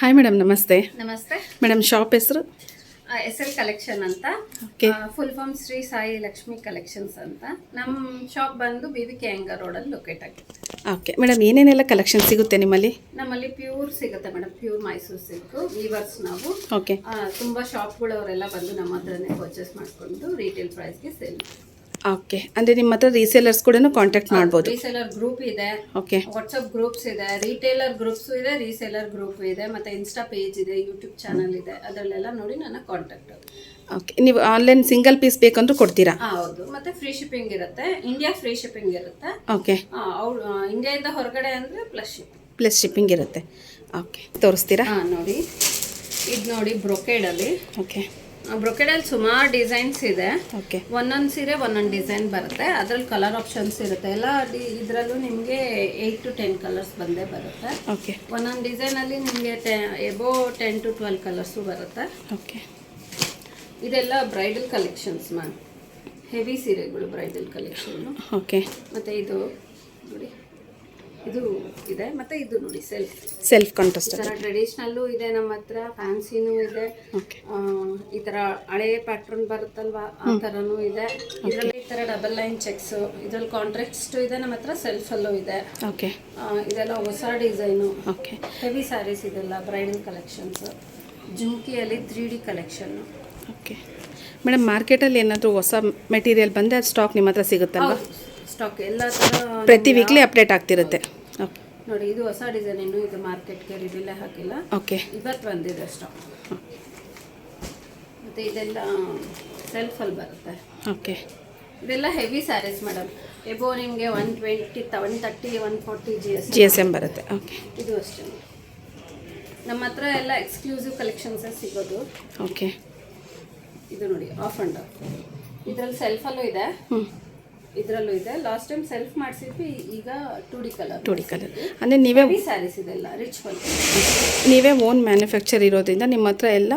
Hi madam ನಮಸ್ತೆ ನಮಸ್ತೆ madam shop ಹೆಸರು? ಎಸ್ ಎಲ್ ಕಲೆಕ್ಷನ್ ಅಂತ. Full form Shri Sai Lakshmi collections ಅಂತ. ನಮ್ಮ ಶಾಪ್ ಬಂದು ಬಿ ವಿ ಕೆ ಅಂಗ ರೋಡಲ್ಲಿ ಲೊಕೇಟ್ ಆಗಿದೆ. ಓಕೆ ಮೇಡಮ್ ಏನೇನೆಲ್ಲ ಕಲೆಕ್ಷನ್ ಸಿಗುತ್ತೆ ನಿಮ್ಮಲ್ಲಿ? ನಮ್ಮಲ್ಲಿ ಪ್ಯೂರ್ ಸಿಗುತ್ತೆ madam pure Mysuru silk weavers ನಾವು. ಓಕೆ ತುಂಬ ತುಂಬಾ ಶಾಪ್ಗಳವರೆಲ್ಲ ಬಂದು ನಮ್ಮ ಹತ್ರನೇ ಪರ್ಚೇಸ್ ಮಾಡಿಕೊಂಡು ರೀಟೇಲ್ ಪ್ರೈಸ್ಗೆ ಸೇಲ್ ಓಕೆ ಅಂದರೆ ನಿಮ್ಮ ಹತ್ರ ರೀಸೇಲರ್ಸ್ ಕೂಡ ಕಾಂಟ್ಯಾಕ್ಟ್ ಮಾಡ್ಬೋದು. ರೀಸೇಲರ್ ಗ್ರೂಪ್ ಇದೆ. ಓಕೆ ವಾಟ್ಸಪ್ ಗ್ರೂಪ್ಸ್ ಇದೆ ರೀಟೇಲರ್ ಗ್ರೂಪ್ಸ್ ಇದೆ ರೀಸೇಲರ್ ಗ್ರೂಪ್ ಇದೆ ಮತ್ತೆ ಇನ್ಸ್ಟಾ ಪೇಜ್ ಇದೆ ಯೂಟ್ಯೂಬ್ ಚಾನಲ್ ಇದೆ. ಅದರಲ್ಲೆಲ್ಲ ನೋಡಿ ನನ್ನ ಕಾಂಟ್ಯಾಕ್ಟ್ ಓಕೆ ನೀವು ಆನ್ಲೈನ್ ಸಿಂಗಲ್ ಪೀಸ್ ಬೇಕಂದ್ರೂ ಕೊಡ್ತೀರಾ? ಹೌದು. ಮತ್ತೆ ಫ್ರೀ ಶಿಪ್ಪಿಂಗ್ ಇರುತ್ತೆ. ಇಂಡಿಯಾ ಫ್ರೀ ಶಿಪ್ಪಿಂಗ್ ಇರುತ್ತೆ. ಓಕೆ ಅವ್ರು ಇಂಡಿಯಾದಿಂದ ಹೊರಗಡೆ ಅಂದರೆ ಪ್ಲಸ್ ಶಿಪ್ಪಿಂಗ್ ಪ್ಲಸ್ ಶಿಪ್ಪಿಂಗ್ ಇರುತ್ತೆ. ಓಕೆ ತೋರಿಸ್ತೀರಾ? ಹಾಂ ನೋಡಿ. ಇದು ನೋಡಿ ಬ್ರೊಕೇಡಲ್ಲಿ ಓಕೆ ಬ್ರೊಕೇಡಲ್ಲಿ ಸುಮಾರು ಡಿಸೈನ್ಸ್ ಇದೆ. ಒಂದೊಂದು ಸೀರೆ ಒಂದೊಂದು ಡಿಸೈನ್ ಬರುತ್ತೆ. ಅದ್ರಲ್ಲಿ ಕಲರ್ ಆಪ್ಷನ್ಸ್ ಇರುತ್ತೆ. ಎಲ್ಲ ಇದರಲ್ಲೂ ನಿಮಗೆ ಏಯ್ಟ್ ಟು ಟೆನ್ ಕಲರ್ಸ್ ಬಂದೇ ಬರುತ್ತೆ. ಓಕೆ. ಒಂದೊಂದು ಡಿಸೈನಲ್ಲಿ ನಿಮಗೆ ಟೆ above ten to twelve colours ಬರುತ್ತೆ. ಓಕೆ. ಇದೆಲ್ಲ ಬ್ರೈಡಲ್ ಕಲೆಕ್ಷನ್ಸ್ ಮ್ಯಾಮ್ ಹೆವಿ ಸೀರೆಗಳು ಬ್ರೈಡಲ್ ಕಲೆಕ್ಷನ್ ಓಕೆ. ಮತ್ತು ಇದು ನೋಡಿ. ಇದು ಇದೆ. ಮತ್ತೆ ಇದು ನೋಡಿ ಸೆಲ್ಫ್ ಸೆಲ್ಫ್ ಕಾಂಟ್ರಾಸ್ಟ್ ಥರ ಟ್ರೆಡಿಷ್ನಲ್ಲು ಇದೆ ನಮ್ಮ ಹತ್ರ ಫ್ಯಾನ್ಸಿನೂ ಇದೆ. ಈ ಥರ ಹಳೆ ಪ್ಯಾಟ್ರನ್ ಬರುತ್ತಲ್ವಾ? ಆ ಥರನೂ ಇದೆ. ಇದರಲ್ಲಿ ಈ ಥರ ಡಬಲ್ ಲೈನ್ ಚೆಕ್ಸು ಇದರಲ್ಲಿ ಕಾಂಟ್ರಾಕ್ಟ್ಸ್ಟು ಇದೆ ನಮ್ಮ ಹತ್ರ ಸೆಲ್ಫಲ್ಲೂ ಇದೆ. ಓಕೆ ಇದೆಲ್ಲ ಹೊಸ ಡಿಸೈನು ಓಕೆ ಹೆವಿ ಸ್ಯಾರೀಸ್ ಇದೆಲ್ಲ bridal collections ಜುಮ್ಕಿಯಲ್ಲಿ three D collection okay madam ಮಾರ್ಕೆಟಲ್ಲಿ ಏನಾದರೂ ಹೊಸ ಮೆಟೀರಿಯಲ್ ಬಂದರೆ ಅದು ಸ್ಟಾಕ್ ನಿಮ್ಮ ಹತ್ರ ಸಿಗುತ್ತಲ್ವಾ ಸ್ಟಾಕ್ ಎಲ್ಲ ಥರ ಪ್ರತಿ ವೀಕ್ಲಿ ಅಪ್ಡೇಟ್ ಆಗ್ತಿರುತ್ತೆ. ಓಕೆ ನೋಡಿ ಇದು ಹೊಸ ಡಿಸೈನ್ ಇನ್ನು ಇದು ಮಾರ್ಕೆಟ್ಗೆ ರಿಲೀಲೇ ಹಾಕಿಲ್ಲ. ಓಕೆ ಇವತ್ತು ಬಂದಿದೆ ಸ್ಟಾಕ್ ಮತ್ತು ಇದೆಲ್ಲ ಸೆಲ್ಫಲ್ಲಿ ಬರುತ್ತೆ. ಓಕೆ ಇದೆಲ್ಲ ಹೆವಿ ಸ್ಯಾರೀಸ್ ಮೇಡಮ್ ಎಬೋ ನಿಮಗೆ one twenty one thirty one forty G S G S M ಬರುತ್ತೆ. ಓಕೆ ಇದು ಅಷ್ಟೇ. ನಮ್ಮ ಹತ್ರ ಎಲ್ಲ ಎಕ್ಸ್ಕ್ಲೂಸಿವ್ ಕಲೆಕ್ಷನ್ಸೇ ಸಿಗೋದು. ಓಕೆ ಇದು ನೋಡಿ ಆಫ್ ಆ್ಯಂಡ್ ಇದರಲ್ಲಿ ಸೆಲ್ಫಲ್ಲೂ ಇದೆ. ಹ್ಞೂ ಇದರಲ್ಲೂ ಇದೆ. ಲಾಸ್ಟ್ ಟೈಮ್ ಸೆಲ್ಫ್ ಮಾಡಿಸಿದ್ವಿ ಈಗ ಟೂಡಿ ಕಲರ್ ಟೂಡಿ ಕಲರ್ ಅಂದರೆ ನೀವೇ ಸ್ಯಾರೀಸ್ ಇದೆಲ್ಲ ರಿಚ್ ಒನ್ ನೀವೇ ಓನ್ ಮ್ಯಾನುಫ್ಯಾಕ್ಚರ್ ಇರೋದ್ರಿಂದ ನಿಮ್ಮ ಹತ್ರ ಎಲ್ಲ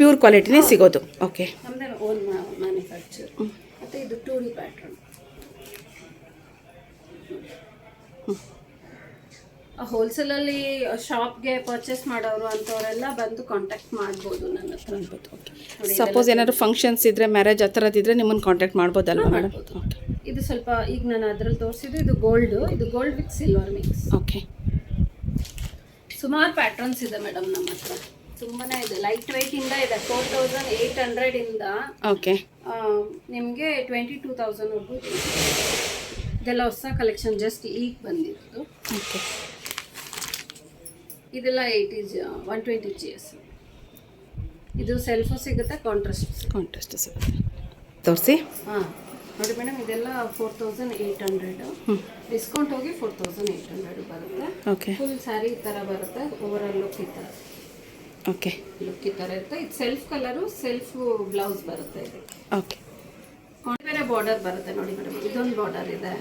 ಪ್ಯೂರ್ ಕ್ವಾಲಿಟಿನೇ ಸಿಗೋದು. ಓಕೆ ನಮ್ಮದೇ ಓನ್ ಮ್ಯಾನುಫ್ಯಾಕ್ಚರ್ ಮತ್ತು ಇದು ಟೂ ಡಿ ಪ್ಯಾಟ್ರನ್ ಹೋಲ್ಸೇಲಲ್ಲಿ ಶಾಪ್ಗೆ ಪರ್ಚೇಸ್ ಮಾಡೋರು ಅಂಥವರೆಲ್ಲ ಬಂದು ಕಾಂಟ್ಯಾಕ್ಟ್ ಮಾಡ್ಬೋದು ನನ್ನ ಹತ್ರ. ಓಕೆ ಸಪೋಸ್ ಏನಾದ್ರು ಫಂಕ್ಷನ್ಸ್ ಇದ್ದರೆ ಮ್ಯಾರೇಜ್ ಆ ಥರದ್ದಿದ್ರೆ ನಿಮ್ಮನ್ನು ಕಾಂಟ್ಯಾಕ್ಟ್ ಮಾಡ್ಬೋದಲ್ವಾ ಮೇಡಮ್ ಮಾಡ್ಬೋದು. ಇದು ಸ್ವಲ್ಪ ಈಗ ನಾನು ಅದ್ರಲ್ಲಿ ತೋರಿಸಿದ್ದು ಇದು ಗೋಲ್ಡು ಇದು gold with silver mix okay ಸುಮಾರು ಪ್ಯಾಟ್ರನ್ಸ್ ಇದೆ ಮೇಡಮ್ ನಮ್ಮ ಹತ್ರ. ತುಂಬಾನೇ ಇದೆ. ಲೈಟ್ ವೆಯ್ಟ್ ಇಂದ ಇದೆ. ಫೋರ್ ತೌಸಂಡ್ ಏಯ್ಟ್ ಹಂಡ್ರೆಡ್ ಇಂದ ಓಕೆ ನಿಮಗೆ ಟ್ವೆಂಟಿ ಟೂ ತೌಸಂಡ್ವರೆಗೂ ಇದೆಲ್ಲ ಹೊಸ ಕಲೆಕ್ಷನ್ ಜಸ್ಟ್ ಈಗ ಬಂದಿತ್ತು ಓಕೆ ಇದೆಲ್ಲ eighty G one twenty G S ಇದು ಸೆಲ್ಫು ಸಿಗುತ್ತೆ ಕಾಂಟ್ರಾಸ್ಟ್ ಕಾಂಟ್ರಾಸ್ಟ್ ಸಿಗುತ್ತೆ. ತೋರಿಸಿ. ಹಾಂ. ನೋಡಿ ಮೇಡಮ್ ಇದೆಲ್ಲ four thousand eight hundred discount ಹೋಗಿ ಫೋರ್ ತೌಸಂಡ್ ಏಯ್ಟ್ ಹಂಡ್ರೆಡ್ ಬರುತ್ತೆ. ಓಕೆ ಫುಲ್ ಸ್ಯಾರಿ ಈ ಥರ ಬರುತ್ತೆ ಓವರ್ ಆಲ್ ಲುಕ್ ಈ ಥರ ಓಕೆ ಲುಕ್ ಈ ಥರ ಇರುತ್ತೆ. ಇದು ಸೆಲ್ಫ್ ಕಲರು ಸೆಲ್ಫ್ ಬ್ಲೌಸ್ ಬರುತ್ತೆ ಇದಕ್ಕೆ ಓಕೆ ಬೇರೆ ಬಾರ್ಡರ್ ಬರುತ್ತೆ ನೋಡಿ ಮೇಡಮ್ ಇದೊಂದು ಬಾರ್ಡರ್ ಇದೆ.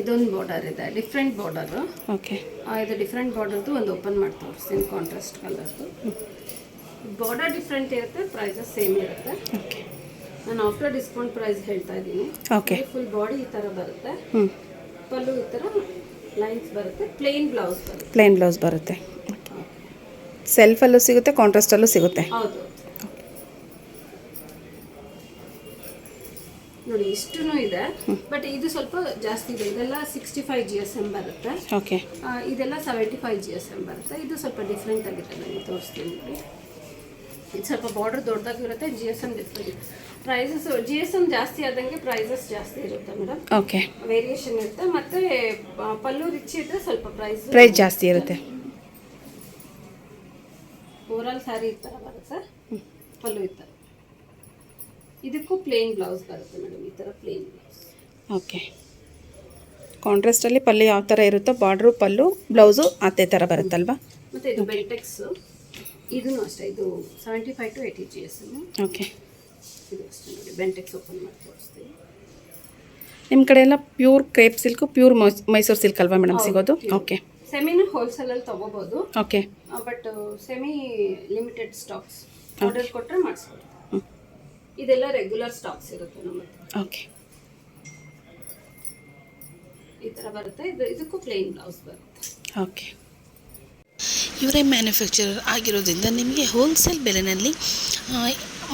ಇದೊಂದು ಬಾರ್ಡರ್ ಇದೆ ಡಿಫ್ರೆಂಟ್ ಬಾರ್ಡರು ಓಕೆ ಇದು ಡಿಫ್ರೆಂಟ್ ಬಾರ್ಡರ್ದು ಒಂದು ಓಪನ್ ಮಾಡಿ ತೋರಿಸ್ತೀನಿ ಕಾಂಟ್ರಾಸ್ಟ್ ಕಲರ್ದು ಬಾರ್ಡರ್ ಡಿಫ್ರೆಂಟ್ ಇರುತ್ತೆ ಪ್ರೈಸಸ್ ಸೇಮ್ ಇರುತ್ತೆ. ಓಕೆ ನಾನು ಆಫ್ಟರ್ ಡಿಸ್ಕೌಂಟ್ ಪ್ರೈಸ್ ಹೇಳ್ತಾ ಇದ್ದೀನಿ. ಓಕೆ ಫುಲ್ ಬಾಡಿ ಈ ಥರ ಬರುತ್ತೆ. ಹ್ಞೂ ಪಲ್ಲು ಈ ಥರ ಲೈನ್ಸ್ ಬರುತ್ತೆ. ಪ್ಲೇನ್ ಬ್ಲೌಸ್ ಬರುತ್ತೆ. ಪ್ಲೇನ್ ಬ್ಲೌಸ್ ಬರುತ್ತೆ. ಸೆಲ್ಫಲ್ಲೂ ಸಿಗುತ್ತೆ ಕಾಂಟ್ರಾಸ್ಟಲ್ಲೂ ಸಿಗುತ್ತೆ. ಹೌದು. ನೋಡಿ ಇಷ್ಟೂ ಇದೆ. ಬಟ್ ಇದು ಸ್ವಲ್ಪ ಜಾಸ್ತಿ ಇದೆ. ಇದೆಲ್ಲ sixty five G S M ಬರುತ್ತೆ ಓಕೆ ಇದೆಲ್ಲ seventy five G S M ಬರುತ್ತೆ. ಇದು ಸ್ವಲ್ಪ ಡಿಫ್ರೆಂಟ್ ಆಗಿದೆ ನನಗೆ ತೋರಿಸ್ತೀನಿ ನೋಡಿ. ಇದು ಸ್ವಲ್ಪ border ದೊಡ್ಡದಾಗಿರುತ್ತೆ G S M prices G S M ಜಾಸ್ತಿ ಆದಂಗೆ ಪ್ರೈಸಸ್ ಜಾಸ್ತಿ ಇರುತ್ತೆ ಮೇಡಮ್ ಓಕೆ ವೇರಿಯೇಷನ್ ಇರುತ್ತೆ ಮತ್ತೆ ಪಲ್ಲು ರಿಚ್ ಇದ್ರೆ ಸ್ವಲ್ಪ ಪ್ರೈಸ್ ಪ್ರೈಸ್ ಜಾಸ್ತಿ ಇರುತ್ತೆ. ಓರಲ್ ಸ್ಯಾರಿ ಈ ಥರ ಬರುತ್ತೆ ಪಲ್ಲು ಈ ಥರ ಇದಕ್ಕೂ ಪ್ಲೇನ್ ಬ್ಲೌಸ್ ಬರುತ್ತೆ ಮೇಡಮ್ ಈ ಥರ ಪ್ಲೇನ್ ಬ್ಲೌಸ್ ಓಕೆ ಕಾಂಟ್ರಾಸ್ಟಲ್ಲಿ ಪಲ್ಲು ಯಾವ ಥರ ಇರುತ್ತೋ ಬಾರ್ಡ್ರು ಪಲ್ಲು ಬ್ಲೌಸು ಅದೇ ಥರ ಬರುತ್ತಲ್ವಾ? ಮತ್ತು ಇದು ಬೆಂಟೆಕ್ಸ್ ಇದೂ ಅಷ್ಟೇ ಇದು seventy five to eighty G S okay ಇದು ಅಷ್ಟೇ ನೋಡಿ ಬೆಂಟೆಕ್ಸ್ ಓಪನ್ ಮಾಡಿ ತೋರಿಸ್ತೀವಿ ನಿಮ್ಮ ಕಡೆ ಎಲ್ಲ pure crepe silk pure Mysuru silk ಅಲ್ವಾ ಮೇಡಮ್ ಸಿಗೋದು? ಓಕೆ ಸೆಮಿನ ಹೋಲ್ಸೇಲಲ್ಲಿ ತೊಗೋಬೋದು. Okay but semi limited stocks order ಕೊಟ್ಟರೆ ಮಾಡಿಸ್ಬೋದು. ಇದೆಲ್ಲ ರೆಗ್ಯುಲರ್ ಸ್ಟಾಕ್ಸ್ ಇರುತ್ತೆ ನಮ್ಮ ಓಕೆ ಈ ಥರ ಬರುತ್ತೆ. ಇದು ಇದಕ್ಕೂ ಪ್ಲೇನ್ ಬ್ಲೌಸ್ ಬರುತ್ತೆ. ಓಕೆ ಇವರೇ ಮ್ಯಾನುಫ್ಯಾಕ್ಚರರ್ ಆಗಿರೋದ್ರಿಂದ ನಿಮಗೆ ಹೋಲ್ಸೇಲ್ ಬೆಲೆಯಲ್ಲಿ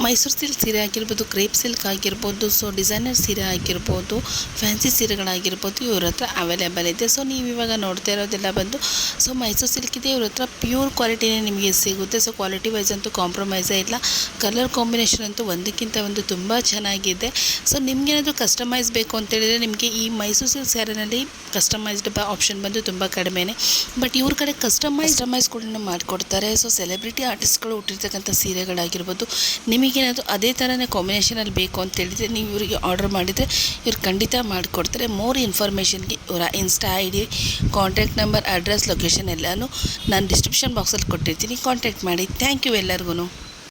ಮೈಸೂರು ಸಿಲ್ಕ್ ಸೀರೆ ಆಗಿರ್ಬೋದು, ಕ್ರೇಪ್ ಸಿಲ್ಕ್ ಆಗಿರ್ಬೋದು, ಸೊ ಡಿಸೈನರ್ ಸೀರೆ ಆಗಿರ್ಬೋದು, ಫ್ಯಾನ್ಸಿ ಸೀರೆಗಳಾಗಿರ್ಬೋದು ಇವ್ರ ಹತ್ರ ಅವೈಲೇಬಲ್ ಇದೆ. ಸೊ ನೀವು ಇವಾಗ ನೋಡ್ತಾ ಇರೋದೆಲ್ಲ ಬಂದು ಸೊ ಮೈಸೂರು ಸಿಲ್ಕ್ ಇದೆ, ಇವ್ರ ಹತ್ರ ಪ್ಯೂರ್ ಕ್ವಾಲಿಟಿನೇ ನಿಮಗೆ ಸಿಗುತ್ತೆ. ಸೊ ಕ್ವಾಲಿಟಿ ವೈಸ್ ಅಂತೂ ಕಾಂಪ್ರಮೈಸೇ ಇಲ್ಲ. ಕಲರ್ ಕಾಂಬಿನೇಷನ್ ಅಂತೂ ಒಂದಕ್ಕಿಂತ ಒಂದು ತುಂಬ ಚೆನ್ನಾಗಿದೆ. ಸೊ ನಿಮಗೇನಾದರೂ ಕಸ್ಟಮೈಸ್ ಬೇಕು ಅಂತೇಳಿದರೆ ನಿಮಗೆ ಈ ಮೈಸೂರು ಸಿಲ್ಕ್ ಸ್ಯಾರಿನಲ್ಲಿ ಕಸ್ಟಮೈಸ್ಡ್ ಆಪ್ಷನ್ ಬಂದು ತುಂಬ ಕಡಿಮೆನೇ. ಬಟ್ ಇವ್ರ ಕಡೆ ಕಸ್ಟಮೈಸ್ ಕಸ್ಟಮೈಸ್ ಕೂಡ ಮಾಡಿಕೊಡ್ತಾರೆ. ಸೊ ಸೆಲೆಬ್ರಿಟಿ ಆರ್ಟಿಸ್ಟ್ಗಳು ಹುಟ್ಟಿರ್ತಕ್ಕಂಥ ಸೀರೆಗಳಾಗಿರ್ಬೋದು ನಿಮಗೇನಾದರೂ ಅದೇ ಥರನೇ ಕಾಂಬಿನೇಷನಲ್ಲಿ ಬೇಕು ಅಂತ ಹೇಳಿದರೆ ನೀವು ಇವರಿಗೆ ಆರ್ಡರ್ ಮಾಡಿದರೆ ಇವ್ರು ಖಂಡಿತ ಮಾಡಿಕೊಡ್ತಾರೆ. ಮೋರ್ ಇನ್ಫಾರ್ಮೇಷನ್ಗೆ ಇವರ Insta I D contact number address location ಎಲ್ಲನೂ ನಾನು ಡಿಸ್ಕ್ರಿಪ್ಷನ್ ಬಾಕ್ಸಲ್ಲಿ ಕೊಟ್ಟಿರ್ತೀನಿ. ಕಾಂಟ್ಯಾಕ್ಟ್ ಮಾಡಿ. ಥ್ಯಾಂಕ್ ಯು ಎಲ್ಲರಿಗೂ